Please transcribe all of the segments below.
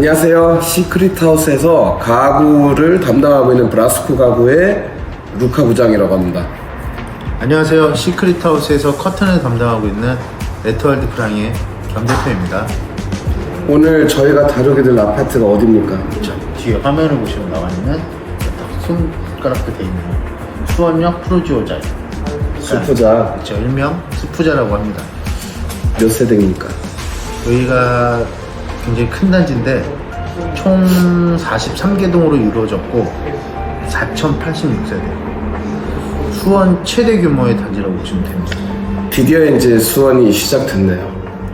안녕하세요. 시크릿하우스에서 가구를 담당하고 있는 브라스코 가구의 루카 부장이라고 합니다. 안녕하세요. 시크릿하우스에서 커튼을 담당하고 있는 레트월드 프랑의 겸 대표입니다. 오늘 저희가 다루게 될 아파트가 어딥니까? 자, 뒤에 화면을 보시면 나와 있는 손가락도 돼 있는 수원역 프로지오자이. 수프자 그렇죠. 일명 수프자라고 합니다. 몇 세대입니까? 여기가 굉장히 큰 단지인데 총 43개 동으로 이루어졌고 4,086세대. 수원 최대 규모의 단지라고 보시면 됩니다. 드디어 이제 수원이 시작됐네요.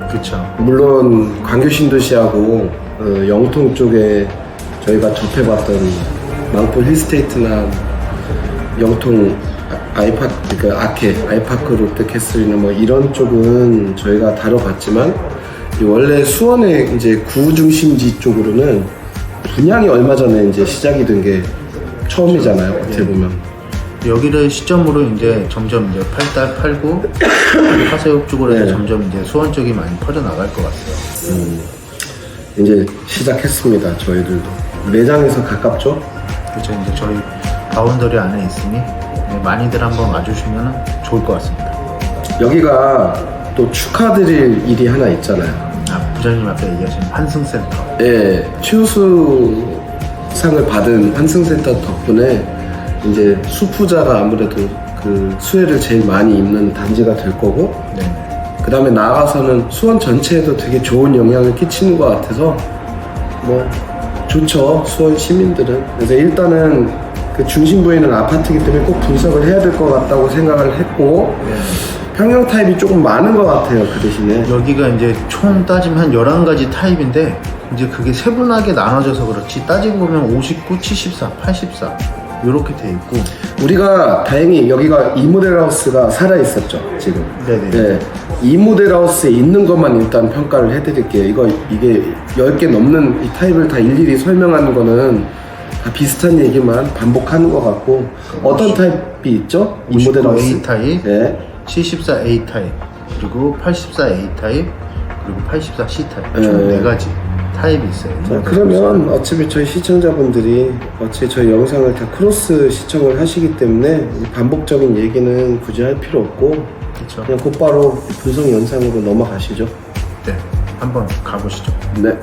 그렇죠. 물론 광교 신도시하고 어, 영통 쪽에 저희가 접해봤던 망포 힐스테이트나 영통 아- 아이파크 그 아케 아이파크 롯데캐슬이나 뭐 이런 쪽은 저희가 다뤄봤지만 이 원래 수원의 이제 구중심지 쪽으로는 분양이 얼마 전에 이제 시작이 된 게 처음이잖아요 어떻게 보면 여기를 시점으로 이제 점점 이제 팔달 팔고 화서역 쪽으로 해서 네. 점점 이제 수원 쪽이 많이 퍼져 나갈 것 같아요. 이제 시작했습니다 저희들도 매장에서 가깝죠 그렇죠. 이제 저희 바운더리 안에 있으니 네, 많이들 한번 와주시면 좋을 것 같습니다. 여기가 또 축하드릴 일이 하나 있잖아요 아, 부장님 앞에 얘기하신 환승센터. 예, 최우수 상을 받은 환승센터 덕분에 이제 수푸자가 아무래도 그 수혜를 제일 많이 입는 단지가 될 거고 네. 그 다음에 나아가서는 수원 전체에도 되게 좋은 영향을 끼치는 것 같아서 뭐 좋죠 수원 시민들은 그래서 일단은 그 중심부에 있는 아파트이기 때문에 꼭 분석을 해야 될 것 같다고 생각을 했고 평형 타입이 조금 많은 것 같아요 그 대신에 여기가 이제 총 따지면 한 11가지 타입인데 이제 그게 세분하게 나눠져서 그렇지 따지고 보면 59, 74, 84 이렇게 돼 있고 우리가 다행히 여기가 이 모델 하우스가 살아 있었죠 지금. 네네. 네, 이 모델 하우스에 있는 것만 일단 평가를 해드릴게요. 이거 이게 10개 넘는 이 타입을 다 일일이 설명하는 거는 다 비슷한 얘기만 반복하는 것 같고 어떤 타입이 있죠? 이 모델 59 하우스. A 타입, 네. 74 A 타입, 그리고 84 A 타입, 그리고 84 C 타입 총 네. 네 가지 타입이 있어요. 자, 그러면 어차피 저희 시청자분들이 어차피 저희 영상을 다 크로스 시청을 하시기 때문에 이 반복적인 얘기는 굳이 할 필요 없고 그렇죠. 그냥 곧바로 분석 영상으로 넘어가시죠. 네, 한번 가보시죠. 네.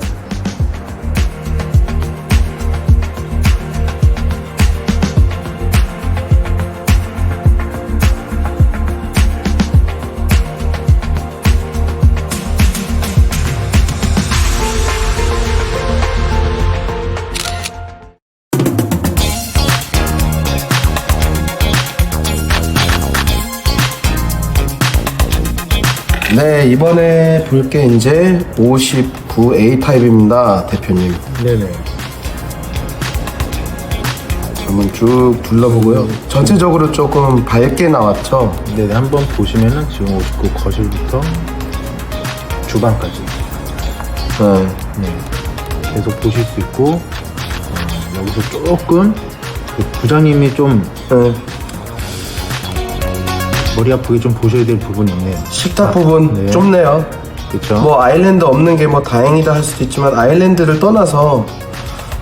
네, 이번에 볼 게 이제 59A 타입입니다, 대표님. 네네. 한번 쭉 둘러보고요. 전체적으로 조금 밝게 나왔죠? 네네, 한번 보시면은 지금 59 거실부터 주방까지 네. 네, 계속 보실 수 있고 어, 여기서 조금 그 부장님이 좀 네. 머리 아프게 좀 보셔야 될 부분이 있네요. 식탁 부분 네. 좁네요. 그렇죠. 뭐 아일랜드 없는 게 뭐 다행이다 할 수도 있지만 아일랜드를 떠나서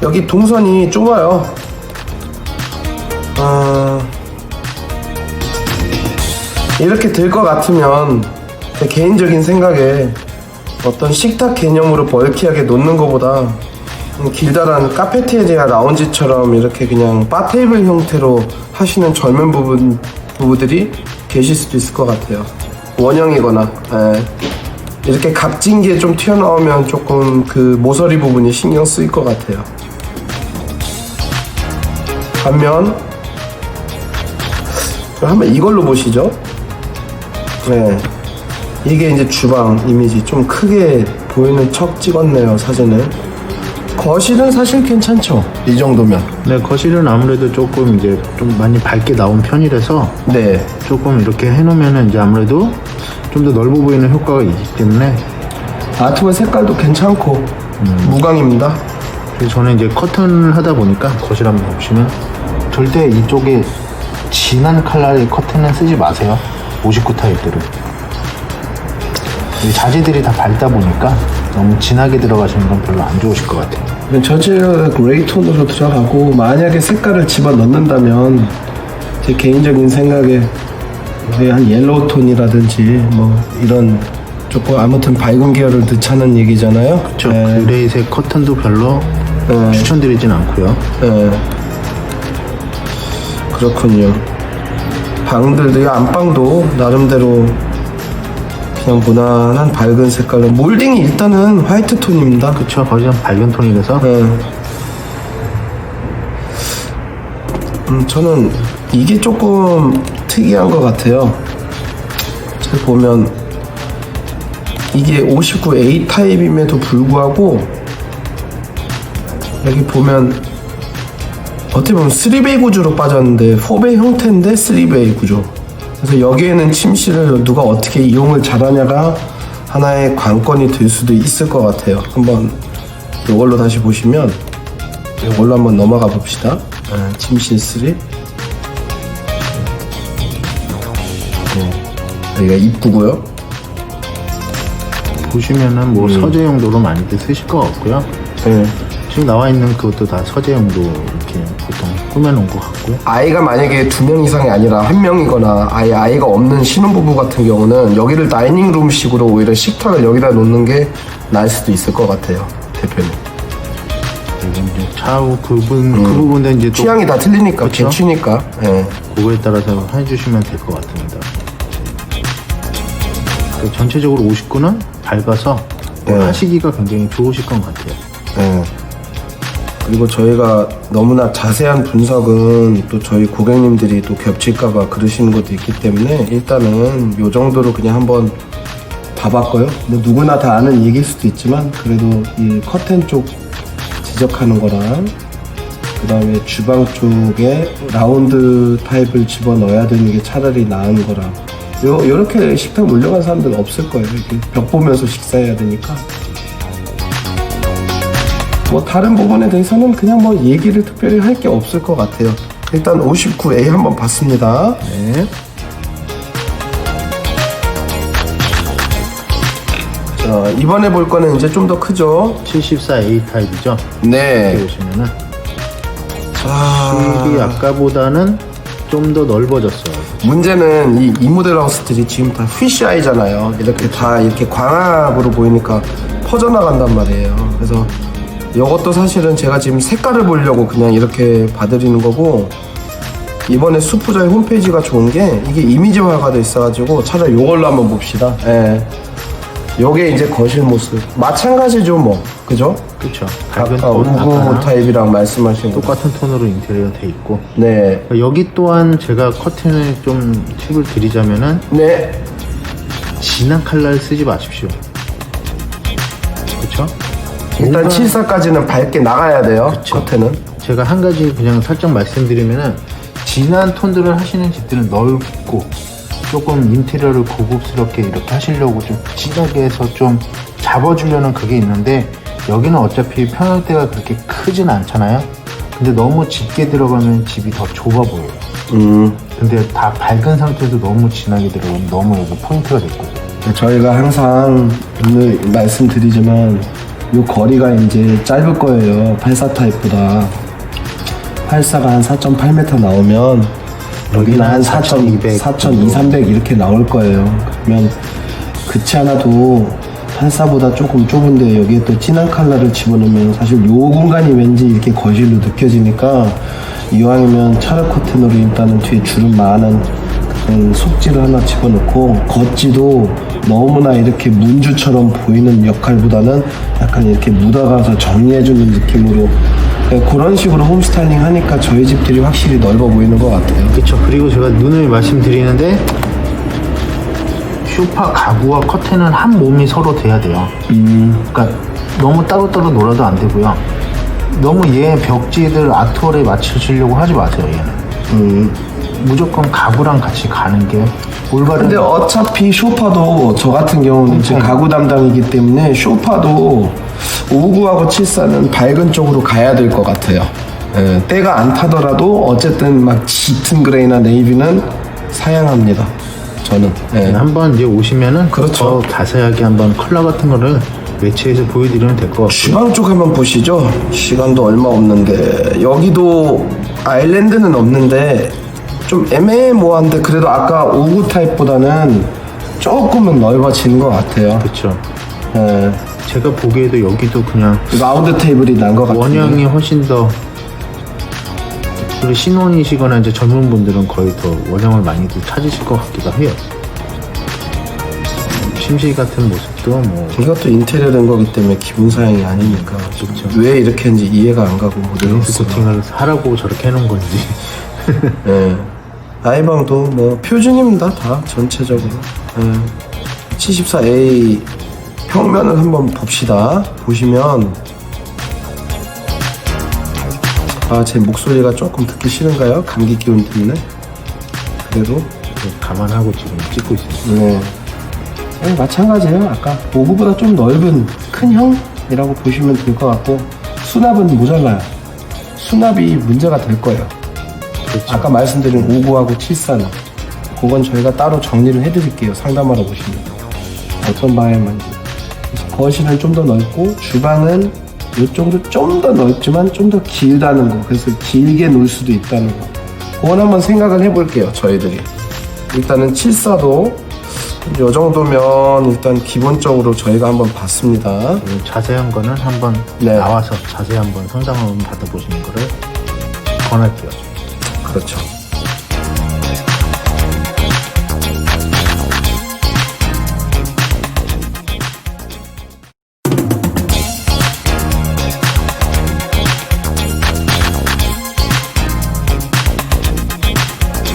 여기 동선이 좁아요. 어... 이렇게 될 것 같으면 제 개인적인 생각에 어떤 식탁 개념으로 벌키하게 놓는 것보다 좀 길다란 카페테리아 라운지처럼 이렇게 그냥 바 테이블 형태로 하시는 젊은 부분 부부들이 계실 수도 있을 것 같아요. 원형이거나 예. 이렇게 각진 게 좀 튀어나오면 조금 그 모서리 부분이 신경 쓰일 것 같아요. 반면 한번 이걸로 보시죠. 네. 이게 이제 주방 이미지 좀 크게 보이는 척 찍었네요 사진을. 거실은 사실 괜찮죠. 이 정도면. 네, 거실은 아무래도 조금 이제 좀 많이 밝게 나온 편이라서 네. 조금 이렇게 해놓으면은 이제 아무래도 좀 더 넓어 보이는 효과가 있기 때문에 아트볼 색깔도 괜찮고 무광입니다. 그래서 저는 이제 커튼을 하다 보니까 거실 한번 보시면 절대 이쪽에 진한 컬러의 커튼은 쓰지 마세요. 59 타입들은. 이 자재들이 다 밝다 보니까 너무 진하게 들어가시는 건 별로 안 좋으실 것 같아요. 전체가 그레이 톤으로 들어가고 만약에 색깔을 집어 넣는다면 제 개인적인 생각에 한 옐로우 톤이라든지 뭐 이런 조금 아무튼 밝은 계열을 넣자는 얘기잖아요. 그렇죠. 네. 그레이색 커튼도 별로 네. 추천드리진 않고요. 네. 그렇군요. 방들도 이 안방도 나름대로 그냥 무난한 밝은 색깔로 몰딩이 일단은 화이트 톤입니다. 그렇죠. 거의 좀 밝은 톤이라서 네. 음, 저는 이게 조금 특이한 것 같아요. 잘 보면 이게 59A 타입임에도 불구하고 여기 보면 어떻게 보면 3베이 구조로 빠졌는데 4베이 형태인데 3베이 구조. 그래서 여기에는 침실을 누가 어떻게 이용을 잘하냐가 하나의 관건이 될 수도 있을 것 같아요. 한번 이걸로 다시 보시면 이걸로 한번 넘어가 봅시다. 아, 침실 3. 네. 여기가 입구고요. 보시면은 뭐 서재 용도로 많이들 쓰실 것 같고요. 네. 지금 나와 있는 그것도 다 서재 용도 이렇게 보통 꾸며놓은 것 같고 아이가 만약에 두 명 이상이 아니라 한 명이거나 아예 아이가 없는 신혼부부 같은 경우는 여기를 다이닝룸식으로 오히려 식탁을 여기다 놓는 게 나을 수도 있을 것 같아요. 대표님. 그리고 이제 차후 그분 그 부분도 이제 또 취향이 다 틀리니까 그쵸? 개취니까. 예. 그거에 따라서 해주시면 될 것 같습니다. 그 전체적으로 59는 밝아서 네. 하시기가 굉장히 좋으실 것 같아요. 예. 그리고 저희가 너무나 자세한 분석은 또 저희 고객님들이 또 겹칠까봐 그러시는 것도 있기 때문에 일단은 요 정도로 그냥 한번 봐봤고요. 뭐 누구나 다 아는 얘기일 수도 있지만 그래도 이 커튼 쪽 지적하는 거랑 그 다음에 주방 쪽에 라운드 타입을 집어 넣어야 되는 게 차라리 나은 거라. 요, 요렇게 식탁 물려간 사람들은 없을 거예요. 이렇게 벽 보면서 식사해야 되니까. 뭐 다른 부분에 대해서는 그냥 뭐 얘기를 특별히 할 게 없을 것 같아요. 일단 59A 한번 봤습니다. 네. 자, 이번에 볼 거는 이제 좀 더 크죠? 74A 타입이죠. 네. 여기 보시면은 자, 수입이 아까보다는 좀 더 넓어졌어요. 문제는 이, 이 모델 하우스들이 지금 다 휘시아이잖아요. 이렇게 다 이렇게 광합으로 보이니까 퍼져나간단 말이에요. 그래서 이것도 사실은 제가 지금 색깔을 보려고 그냥 이렇게 봐드리는 거고 이번에 수프저의 홈페이지가 좋은 게 이게 이미지화가 돼 있어가지고 차라리 이걸로 한번 봅시다. 예. 요게 이제 거실 모습. 마찬가지죠, 뭐. 그죠? 밝은 아까 톤, 우구 아까랑 타입이랑 말씀하신 거. 똑같은 톤으로 인테리어 돼 있고 네. 여기 또한 제가 커튼을 좀 팁을 드리자면은 네. 진한 컬러를 쓰지 마십시오. 그렇죠? 일단 74까지는 밝게 나가야 돼요. 커튼은. 제가 한 가지 그냥 살짝 말씀드리면은 진한 톤들을 하시는 집들은 넓고 조금 인테리어를 고급스럽게 이렇게 하시려고 좀 진하게 해서 좀 잡아주려는 그게 있는데 여기는 어차피 평형대가 그렇게 크진 않잖아요. 근데 너무 짙게 들어가면 집이 더 좁아 보여요. 음. 근데 다 밝은 상태에서 너무 진하게 들어가면 너무 여기 포인트가 됐거든요. 저희가 항상 오늘 말씀드리지만 이 거리가 이제 짧을 거예요. 84 타입보다. 84가 한 4.8m 나오면 여기는 한 4.200, 4.2, 300 이렇게 나올 거예요. 그러면 그렇지 않아도 84보다 조금 좁은데 여기에 또 진한 컬러를 집어넣으면 사실 요 공간이 왠지 이렇게 거실로 느껴지니까 이왕이면 차르 커튼으로 일단은 뒤에 주름 많은 그런 속지를 하나 집어넣고 겉지도 너무나 이렇게 문주처럼 보이는 역할보다는 약간 이렇게 묻어가서 정리해주는 느낌으로 네, 그런 식으로 홈스타일링 하니까 저희 집들이 확실히 넓어 보이는 것 같아요. 그렇죠. 그리고 제가 눈을 말씀드리는데 쇼파 가구와 커튼은 한 몸이 서로 돼야 돼요. 그러니까 너무 따로따로 놀아도 안 되고요. 너무 얘 벽지들 아트월에 맞추시려고 하지 마세요. 얘는 무조건 가구랑 같이 가는 게 올바른. 근데 어차피 쇼파도 저 같은 경우는 이제 가구 담당이기 때문에 쇼파도 59하고 74는 밝은 쪽으로 가야 될 것 같아요. 예, 때가 안 타더라도 어쨌든 막 짙은 그레이나 네이비는 사양합니다. 저는. 예. 한번 이제 오시면은 그렇죠. 더 자세하게 한번 컬러 같은 거를 매체에서 보여드리면 될 것 같고 주방 쪽 한번 보시죠. 시간도 얼마 없는데 여기도 아일랜드는 없는데 좀 애매모호한데 그래도 아까 우구 타입보다는 조금은 넓어진 것 같아요. 그렇죠. 예. 제가 보기에도 여기도 그냥 라운드 테이블이 난 것 같아요. 원형이 훨씬 더 그리고 신혼이시거나 이제 젊은 분들은 거의 더 원형을 많이들 찾으실 것 같기도 해요. 심시 같은 모습도 뭐 이것도 인테리어 된 거기 때문에 기본 사양이 아니니까 그렇죠. 왜 이렇게 했는지 이해가 안 가고 모델하우스가 코팅을 하라고 저렇게 해놓은 건지 예. 아이방도 뭐 표준입니다 다 전체적으로 예. 74A 평면을 한번 봅시다 보시면 아 제 목소리가 조금 듣기 싫은가요? 감기 기운 때문에 그래도 감안하고 지금 찍고 있습니다. 네. 네, 마찬가지예요. 아까 오구보다 좀 넓은 큰 형이라고 보시면 될 것 같고 수납은 모자라요. 수납이 문제가 될 거예요. 그렇죠. 아까 말씀드린 59하고 74는 그건 저희가 따로 정리를 해드릴게요. 상담하러 보시면 어떤 방향인지 그래서 거실은 좀 더 넓고 주방은 이쪽으로 좀더 넓지만 좀 더 길다는 거 그래서 길게 놓을 수도 있다는 거 그건 한번 생각을 해볼게요 저희들이 일단은 74도 이 정도면 일단 기본적으로 저희가 한번 봤습니다 그 자세한 거는 한번 네. 나와서 자세히 한번 상담 한번 받아보시는 거를 권할게요. 그렇죠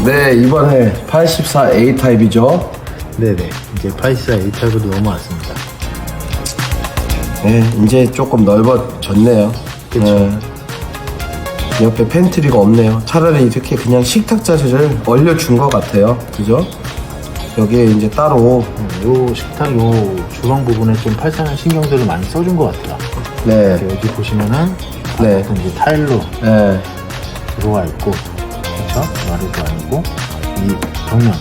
네 이번에 84A 타입이죠 네네. 이제 84 A 타입으로 넘어왔습니다. 네, 이제 조금 넓어졌네요. 그쵸. 네. 옆에 팬트리가 없네요. 차라리 이렇게 그냥 식탁 자재를 얼려준 것 같아요. 그죠? 여기에 이제 따로, 음, 요 식탁 요 주방 부분에 좀 84는 신경들을 많이 써준 것 같아요. 네, 이렇게 여기 보시면은 네. 이제 타일로 네, 들어와 있고 그렇죠? 마루도 아니고 이 벽면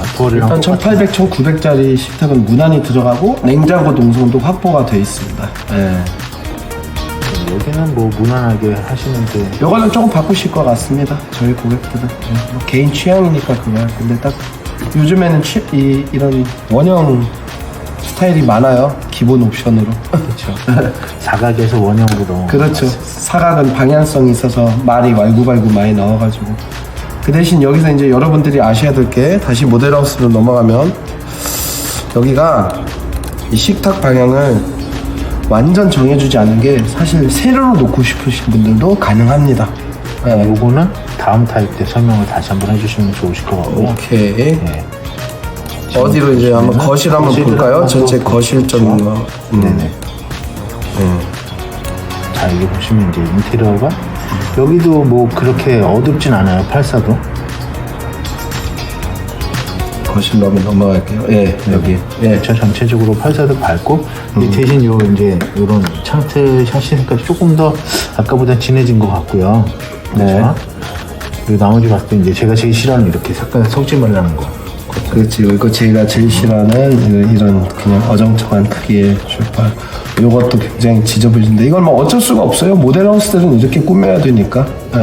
아트월이랑 일단 1800, 1900짜리 식탁은 무난히 들어가고 냉장고 동선도 확보가 돼 있습니다. 네. 여기는 뭐 무난하게 하시는데 요거는 조금 바꾸실 것 같습니다. 저희 고객들은 네, 뭐 개인 취향이니까 그거야. 근데 딱 요즘에는 취, 이, 이런 원형 스타일이 많아요. 기본 옵션으로. 그렇죠. 사각에서 원형으로 그렇죠. 사각은 방향성이 있어서 말이 왈구발구 많이 나와가지고 그 대신 여기서 이제 여러분들이 아셔야 될 게 다시 모델하우스로 넘어가면 여기가 이 식탁 방향을 완전 정해주지 않은 게 사실 세로로 놓고 싶으신 분들도 가능합니다. 네. 요거는 다음 타입 때 설명을 다시 한번 해주시면 좋으실 것 같고요. 오케이. 네. 어디로 이제 한번 거실 한번 거실을 볼까요? 한번 전체 또 거실 좀 거. 음. 네네. 자 여기 보시면 이제 인테리어가 여기도 뭐 그렇게 어둡진 않아요. 84도. 거실 넘어 넘어갈게요. 예, 여기. 예. 저 전체적으로 84도 밝고 음. 이 대신 요 이제 요런 창틀 색깔이 조금 더 아까보다 진해진 것 같고요. 네. 그렇죠? 그리고 나머지 봤을 때 이제 제가 제일 싫어하는 이렇게 색깔 섞지 말라는 거. 그렇지. 이거 제가 제일 싫어하는 이런- 그냥 어정쩡한 크기의 쇼파. 이것도 굉장히 지저분인데 이건 뭐 어쩔 수가 없어요. 모델하우스들은 이렇게 꾸며야 되니까. 예.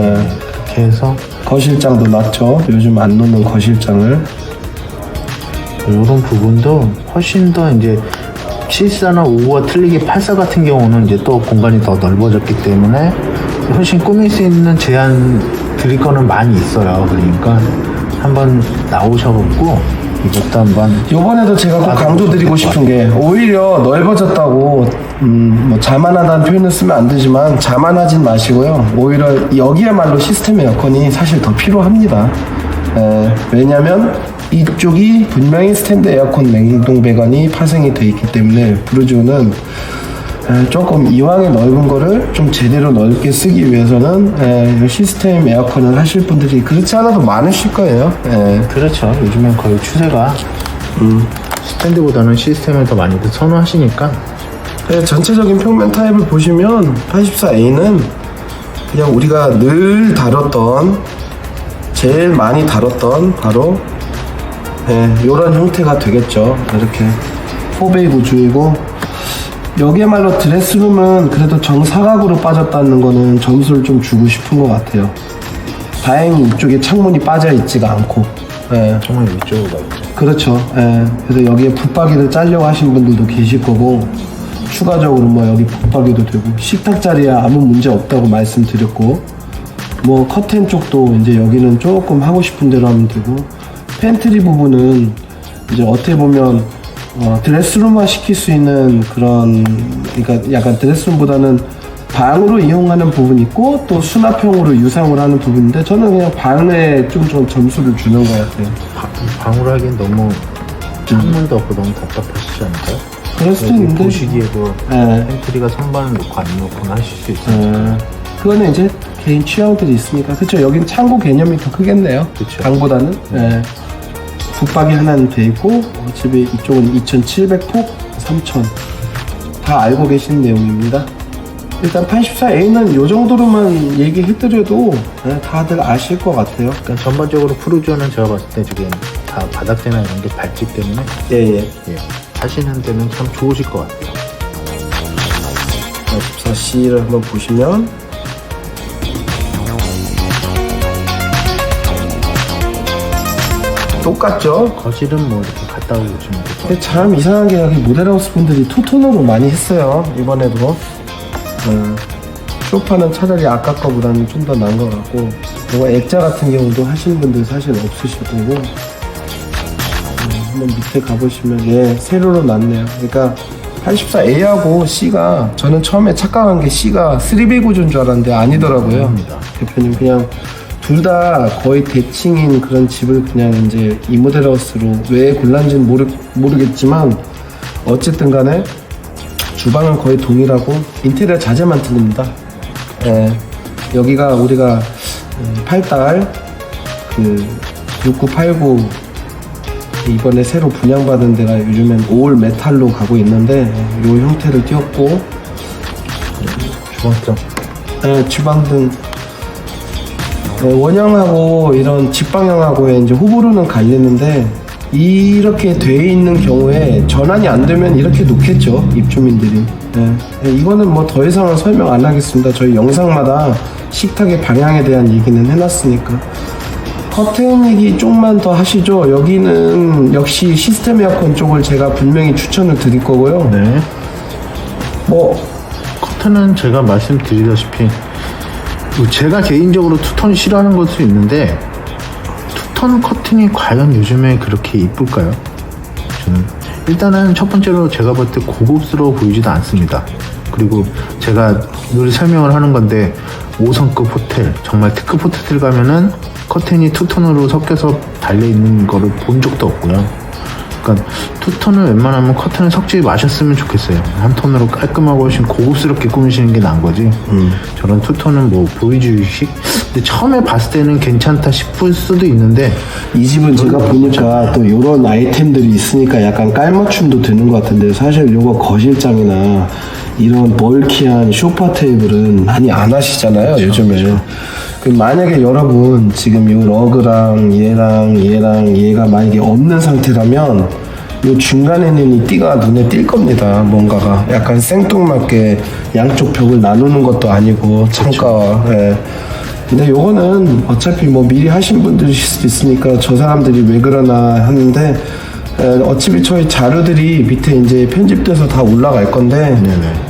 이렇게 해서 거실장도 놨죠. 요즘 안 놓는 거실장을. 이런 부분도 훨씬 더 이제 74나 5와 틀리게 84 같은 경우는 이제 또 공간이 더 넓어졌기 때문에 훨씬 꾸밀 수 있는 제한 드릴 거는 많이 있어요. 그러니까 한번 나오셔갖고 이것도 한번 요번에도 제가 꼭 강조드리고 싶은 게 오히려 넓어졌다고 음, 뭐 자만하다는 표현을 쓰면 안 되지만 자만하진 마시고요. 오히려 여기야말로 시스템 에어컨이 사실 더 필요합니다. 에, 왜냐면 이쪽이 분명히 스탠드 에어컨 냉동 배관이 파생이 돼 있기 때문에 브루즈는 에, 조금 이왕에 넓은 거를 좀 제대로 넓게 쓰기 위해서는 시스템 에어컨을 하실 분들이 그렇지 않아도 많으실 거예요. 에. 그렇죠. 요즘엔 거의 추세가 스탠드보다는 시스템을 더 많이들 선호하시니까 네, 전체적인 평면 타입을 보시면 84A는 그냥 우리가 늘 다뤘던 제일 많이 다뤘던 바로 네, 이런 형태가 되겠죠. 이렇게 포베이 구조이고 여기야말로 드레스룸은 그래도 정사각으로 빠졌다는 거는 점수를 좀 주고 싶은 것 같아요. 다행히 이쪽에 창문이 빠져 있지가 않고. 예. 정말 이쪽으로 가 있죠. 그렇죠. 예. 그래서 여기에 붙박이를 짜려고 하신 분들도 계실 거고, 추가적으로 뭐 여기 붙박이도 되고, 식탁 자리야 아무 문제 없다고 말씀드렸고, 뭐 커튼 쪽도 이제 여기는 조금 하고 싶은 대로 하면 되고, 팬트리 부분은 이제 어떻게 보면 어, 드레스룸화 시킬 수 있는 그런, 그러니까 약간 드레스룸보다는 방으로 이용하는 부분이 있고 또 수납형으로 유상을 하는 부분인데 저는 그냥 방에 좀, 좀 점수를 주는 것 같아요. 바- 방으로 하기엔 너무 창문도 없고 너무 답답하시지 않을까요? 그럴 수도 있는데 보시기에도 예. 팬트리가 선반을 놓고 안 놓거나 하실 수 있어요. 어, 그거는 이제 개인 취향들이 있으니까 그렇죠 여긴 창고 개념이 더 크겠네요 그쵸. 방보다는 예. 붙박이 하나는 돼 있고 어차피 이쪽은 2700폭 3000 다 알고 계신 내용입니다. 일단 84A는 요 정도로만 얘기해드려도 예, 다들 아실 것 같아요. 그러니까 전반적으로 프루지오는 제가 봤을 때 지금 다 바닥재나 이런 게 밝기 때문에 예예. 예, 하시는 데는 참 좋으실 것 같아요. 84C를 한번 보시면 똑같죠? 거실은 뭐 이렇게 갔다 것 같아요. 근데 참 이상한 게 여기 모델하우스 분들이 투톤으로 많이 했어요 이번에도 어, 소파는 차라리 아까 거보다는 좀 더 나은 것 같고 이거 액자 같은 경우도 하시는 분들 사실 없으실 거고 음, 한번 밑에 가보시면 예 세로로 났네요 그러니까 84A하고 C가 저는 처음에 착각한 게 C가 3배 구조인 줄 알았는데 아니더라고요. 대표님 그냥 둘 다 거의 대칭인 그런 집을 그냥 이제 이 모델하우스로 왜 골랐는지는 모르, 모르겠지만 어쨌든 간에 주방은 거의 동일하고 인테리어 자재만 틀립니다. 예, 여기가 우리가 음, 8달 그 6989 이번에 새로 분양받은 데가 요즘엔 올 메탈로 가고 있는데 이 형태를 띄웠고 주방장. 예, 주방등 네, 원형하고 이런 집방형하고의 이제 호불호는 갈리는데 이렇게 돼 있는 경우에 전환이 안 되면 이렇게 놓겠죠 입주민들이. 예. 예, 이거는 뭐 더 이상은 설명 안 하겠습니다. 저희 영상마다 식탁의 방향에 대한 얘기는 해놨으니까. 커튼 얘기 좀만 더 하시죠. 여기는 역시 시스템 에어컨 쪽을 제가 분명히 추천을 드릴 거고요. 네. 뭐 커튼은 제가 말씀드리다시피 제가 개인적으로 투톤 싫어하는 것도 있는데 투톤 커튼이 과연 요즘에 그렇게 이쁠까요? 저는 일단은 첫 번째로 제가 볼 때 고급스러워 보이지도 않습니다. 그리고 제가 늘 설명을 하는 건데 5성급 호텔 정말 특급 호텔 가면은 커튼이 투톤으로 섞여서 달려 있는 거를 본 적도 없고요. 그러니까 투톤을 웬만하면 커튼을 섞지 마셨으면 좋겠어요. 한 톤으로 깔끔하고 훨씬 고급스럽게 꾸미시는 게 나은 거지. 저런 투톤은 뭐 보이주의식? 근데 처음에 봤을 때는 괜찮다 싶을 수도 있는데 이 집은 제가 보니까 또 이런 아이템들이 있으니까 약간 깔맞춤도 되는 것 같은데 사실 요거 거실장이나 이런 멀키한 소파 테이블은 많이 안 하시잖아요 요즘에 그 만약에 여러분 지금 요 러그랑 얘랑 얘랑 얘가 만약에 없는 상태라면 요 중간에 있는 이 띠가 눈에 띌 겁니다. 뭔가가 약간 생뚱맞게 양쪽 벽을 나누는 것도 아니고 창가와. 예. 근데 요거는 어차피 뭐 미리 하신 분들일 수도 있으니까 저 사람들이 왜 그러나 하는데 에, 어차피 저희 자료들이 밑에 이제 편집돼서 다 올라갈 건데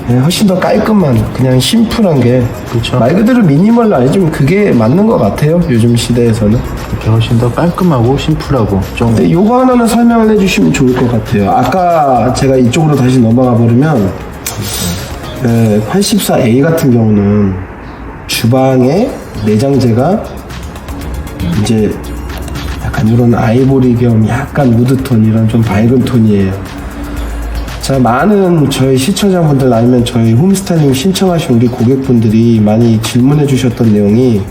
예, 훨씬 더 깔끔한 그냥 심플한 게 그쵸. 말 그대로 미니멀 아니지만 그게 맞는 것 같아요 요즘 시대에서는. 이렇게 훨씬 더 깔끔하고 심플하고 좀 근데 요거 하나는 설명을 해주시면 좋을 것 같아요. 아까 제가 이쪽으로 다시 넘어가 버리면 84A 같은 경우는 주방에 내장재가 이제 약간 이런 아이보리 겸 약간 우드톤 이런 좀 밝은 톤이에요. 자, 많은 저희 시청자분들 아니면 저희 홈스타일링 신청하신 우리 고객분들이 많이 질문해 주셨던 내용이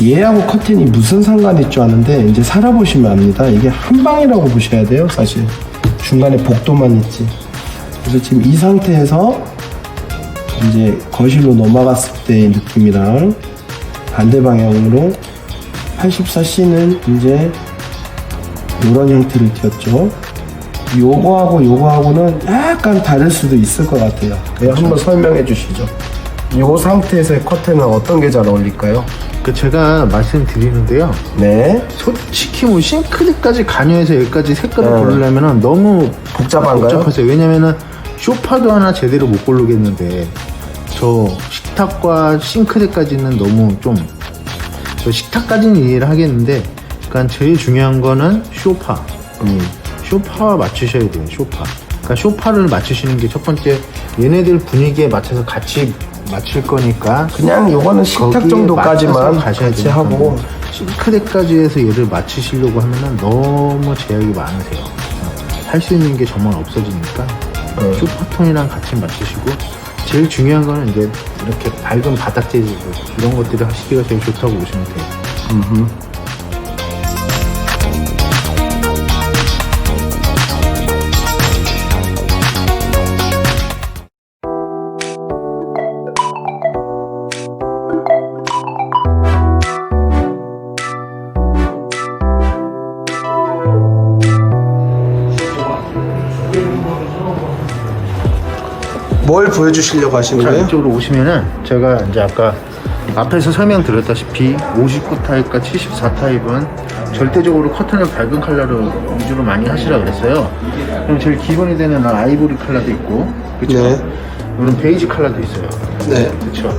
얘하고 커튼이 무슨 상관이 있죠 하는데 이제 살아보시면 압니다. 이게 한 방이라고 보셔야 돼요, 사실. 중간에 복도만 있지. 그래서 지금 이 상태에서 이제 거실로 넘어갔을 때의 느낌이랑 반대 방향으로 84C는 이제 이런 형태를 띄었죠. 요거하고 요거하고는 약간 다를 수도 있을 것 같아요. 그냥 한번 설명해 주시죠. 요 상태에서의 커튼은 어떤 게 잘 어울릴까요? 그 제가 말씀드리는데요. 네. 솔직히 뭐 싱크대까지 관여해서 여기까지 색깔을 네. 고르려면 너무 복잡한가요? 복잡하세요. 왜냐면은 쇼파도 하나 제대로 못 고르겠는데 저 식탁과 싱크대까지는 너무 좀저 식탁까지는 이해를 하겠는데 그러니까 제일 중요한 거는 쇼파. 음. 쇼파 맞추셔야 돼요. 쇼파. 그러니까 쇼파를 맞추시는 게 첫 번째 얘네들 분위기에 맞춰서 같이 맞출 거니까 그냥 요거는 식탁 거기에 정도까지만 맞춰서 가셔야 같이 되니까 하고 뭐 싱크대까지 해서 얘를 맞추시려고 하면은 너무 제약이 많으세요. 할 수 있는 게 정말 없어지니까 네. 슈퍼톤이랑 같이 맞추시고 제일 중요한 거는 이제 이렇게 밝은 바닥 재질 이런 것들을 하시기가 제일 좋다고 보시면 돼요. 뭘 보여주시려고 하시는 자, 거예요? 이쪽으로 오시면은 제가 이제 아까 앞에서 설명드렸다시피 59 타입과 74 타입은 절대적으로 커튼을 밝은 컬러로 위주로 많이 하시라 그랬어요. 그럼 제일 기본이 되는 아이보리 컬러도 있고, 그렇죠? 네. 이런 베이지 컬러도 있어요. 네. 그렇죠.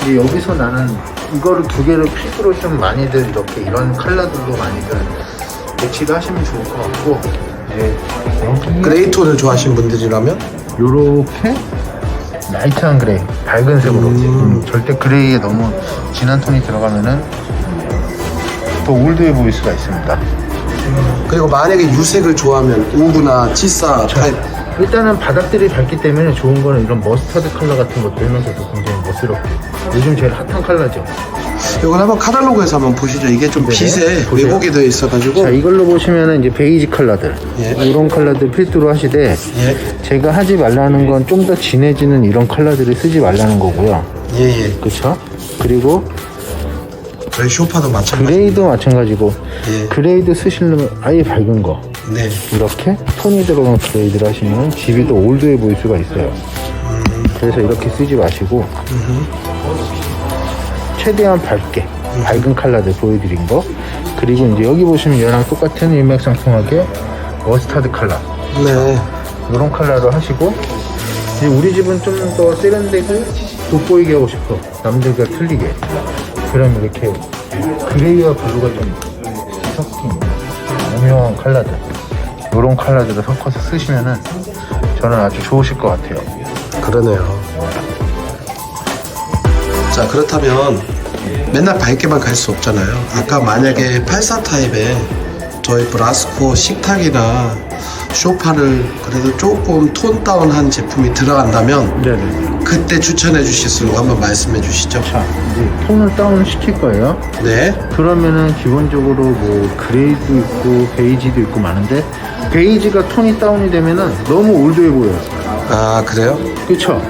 근데 여기서 나는 이거를 두 개를 픽으로 좀 많이들 이렇게 이런 컬러들로 많이들 배치를 하시면 좋을 것 같고, 네. 여기 그레이 톤을 좋아하시는 분들이라면? 요렇게 라이트한 그레이 밝은 색으로. 음, 절대 그레이에 너무 진한 톤이 들어가면은 또 올드해 보일 수가 있습니다. 그리고 만약에 유색을 좋아하면 우브나 치사 타입 일단은 바닥들이 밝기 때문에 좋은 거는 이런 머스타드 컬러 같은 것도 하면서도 굉장히 멋스럽고 요즘 제일 핫한 컬러죠 이건 한번 카탈로그에서 한번 보시죠. 이게 좀 네, 빛에 보세요. 왜곡이 되어 있어가지고 자 이걸로 보시면은 이제 베이지 컬러들 예. 이런 컬러들 필두로 하시되 예. 제가 하지 말라는 건 좀 더 진해지는 이런 컬러들을 쓰지 말라는 거고요 예 예. 그쵸? 그리고 저희 쇼파도 마찬가지. 그레이도 마찬가지고 예. 그레이드 쓰시려면 아예 밝은 거 네. 이렇게 톤이 들어간 그레이드를 하시면 집이 더 올드해 보일 수가 있어요. 그래서 이렇게 쓰지 마시고 최대한 밝게 밝은 컬러들 보여드린 거. 그리고 이제 여기 보시면 얘랑 똑같은 일맥상통하게 머스타드 컬러. 네. 이런 컬러로 하시고 이제 우리 집은 좀 더 세련되고 돋보이게 하고 싶어. 남들과 틀리게. 그럼 이렇게 그레이와 블루가 좀 섞인 오묘한 컬러들 이런 컬러들을 섞어서 쓰시면은 저는 아주 좋으실 것 같아요 그러네요. 자 그렇다면 맨날 밝게만 갈 수 없잖아요. 아까 만약에 84 타입에 저희 브라스코 식탁이나 쇼파를 그래도 조금 톤 다운한 제품이 들어간다면 네네 그때 추천해 주실 수 있는 거 한번 말씀해 주시죠. 자 이제 톤을 다운 시킬 거예요 네. 그러면은 기본적으로 뭐 그레이도 있고 베이지도 있고 많은데 베이지가 톤이 다운이 되면은 너무 올드해 보여요 아 그래요? 그쵸?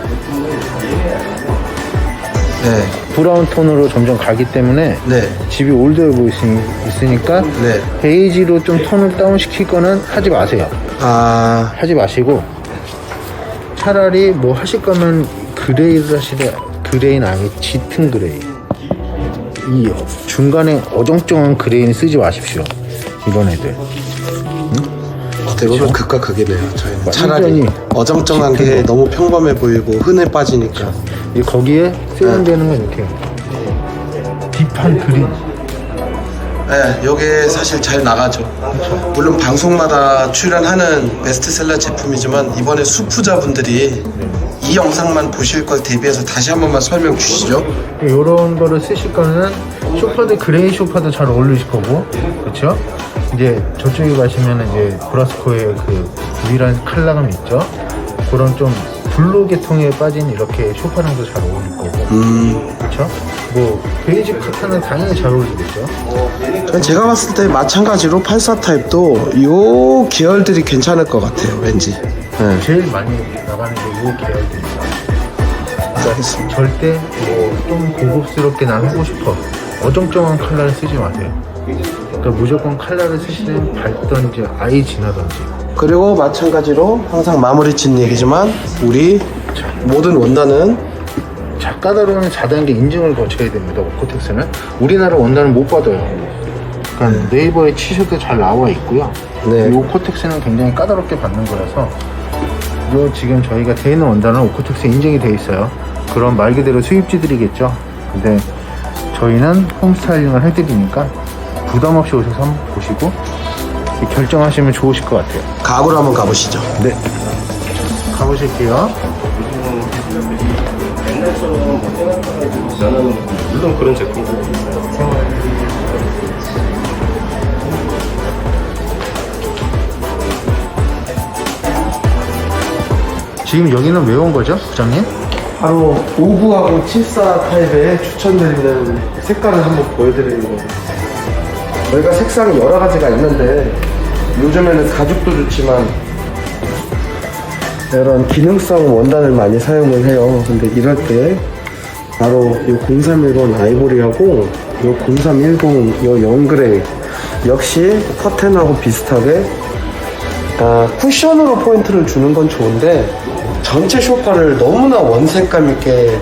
네. 브라운 톤으로 점점 가기 때문에 네. 집이 올드해 있으니까 네. 베이지로 좀 톤을 다운 시킬 거는 하지 마세요 아 하지 마시고 차라리 뭐 하실 거면 그레이를 하시되 그레이는 아니고 짙은 그레이 이 중간에 어정쩡한 그레이는 쓰지 마십시오 이런 애들 대부분 극과 극이네요. 저희는 차라리 어정쩡한 게. 너무 평범해 보이고 흔해 빠지니까. 이 거기에 세련되는 건 이렇게 딥한 그린 네, 요게 사실 잘 나가죠. 물론 방송마다 출연하는 베스트셀러 제품이지만 이번에 수프자분들이 이 영상만 보실 걸 대비해서 다시 한 번만 설명 주시죠. 이런 거를 쓰실 거는 쇼파도 그레이 쇼파도 잘 어울리실 거고 그렇죠? 이제 저쪽에 가시면 이제 브라스코의 그 유일한 컬러감 있죠? 그런 좀 블루 계통에 빠진 이렇게 쇼파랑도 잘 어울릴 거고 음, 그렇죠? 뭐 베이지 커튼은 당연히 잘 어울리겠죠? 제가 봤을 때 마찬가지로 84 타입도 요 계열들이 괜찮을 것 같아요. 왠지. 네, 제일 많이 나가는 게이 계열들입니다 알겠습니다. 절대 뭐 좀 고급스럽게 난 하고 싶어 어정쩡한 컬러를 쓰지 마세요 그러니까 무조건 칼라를 쓰시면 밝던지 아예 진하던지 그리고 마찬가지로 항상 마무리 짓는 얘기지만 우리 모든 원단은 자, 까다로운 4단계 인증을 거쳐야 됩니다. 오코텍스는 우리나라 원단은 못 받아요. 그러니까 네이버에 치셔도 잘 나와 있고요. 네. 이 오코텍스는 굉장히 까다롭게 받는 거라서 요 지금 저희가 돼 있는 원단은 오코텍스 인증이 돼 있어요. 그럼 말 그대로 수입지들이겠죠. 근데 저희는 홈스타일링을 해드리니까 부담 없이 오셔서 한번 보시고 결정하시면 좋으실 것 같아요. 가구로 한번 가보시죠. 네. 가보실게요. 나는 물론 그런 제품 지금 여기는 왜 온 거죠, 부장님? 바로 59하고 74 타입에 추천드리는 색깔을 한번 보여드리는 거예요. 저희가 색상이 여러 가지가 있는데 요즘에는 가죽도 좋지만 이런 기능성 원단을 많이 사용을 해요. 근데 이럴 때 바로 이 0310 아이보리하고 이0310이 영그레이 역시 커튼하고 비슷하게 아, 쿠션으로 포인트를 주는 건 좋은데 전체 쇼파를 너무나 원색감 있게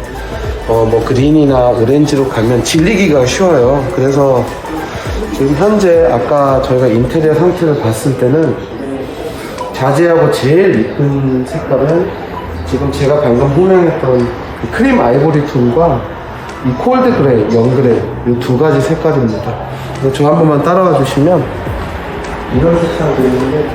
어, 뭐 그린이나 오렌지로 가면 질리기가 쉬워요. 그래서 지금 현재 아까 저희가 인테리어 상태를 봤을 때는 자재하고 제일 이쁜 색깔은 지금 제가 방금 설명했던 이 크림 아이보리 톤과 이 콜드 그레이, 영그레이 이 두 가지 색깔입니다. 그래서 저 한 번만 따라와 주시면 이런 색상도 있는데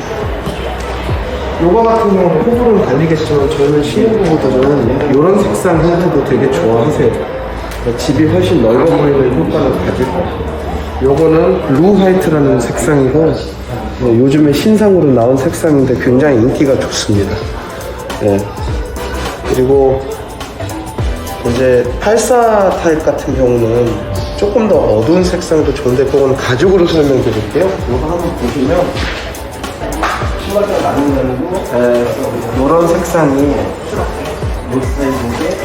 요거 같은 경우는 호불호는 갈리겠지만 저희는 신혼부부들은 이런 색상 형태도 되게 좋아하세요. 집이 훨씬 넓어 보이는 효과를 가지고 요 거는 블루 화이트라는 색상이고 네, 요즘에 신상으로 나온 색상인데 굉장히 인기가 좋습니다. 네. 그리고 이제 84 타입 같은 경우는 조금 더 어두운 색상도 좋은데 그건 가죽으로 설명드릴게요. 이거 한번 보시면 신발장 나누고 이런 색상이 요 사이즈인데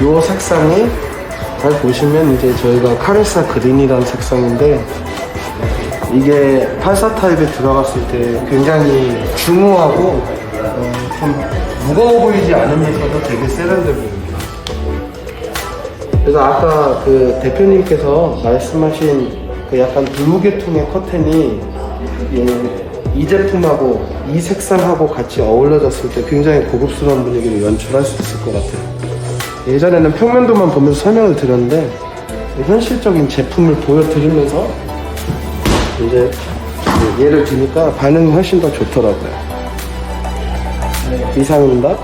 이요 색상이 잘 보시면 이제 저희가 카레사 그린이라는 색상인데 이게 84 타입에 들어갔을 때 굉장히 중후하고 어, 좀 무거워 보이지 않으면서도 되게 세련돼 보입니다. 그래서 아까 그 대표님께서 말씀하신 그 약간 블루 계통의 커튼이 이- 이 제품하고 이 색상하고 같이 어울려졌을 때 굉장히 고급스러운 분위기를 연출할 수 있을 것 같아요. 예전에는 평면도만 보면서 설명을 드렸는데 현실적인 제품을 보여드리면서 이제 예를 드니까 반응이 훨씬 더 좋더라고요. 이상입니다.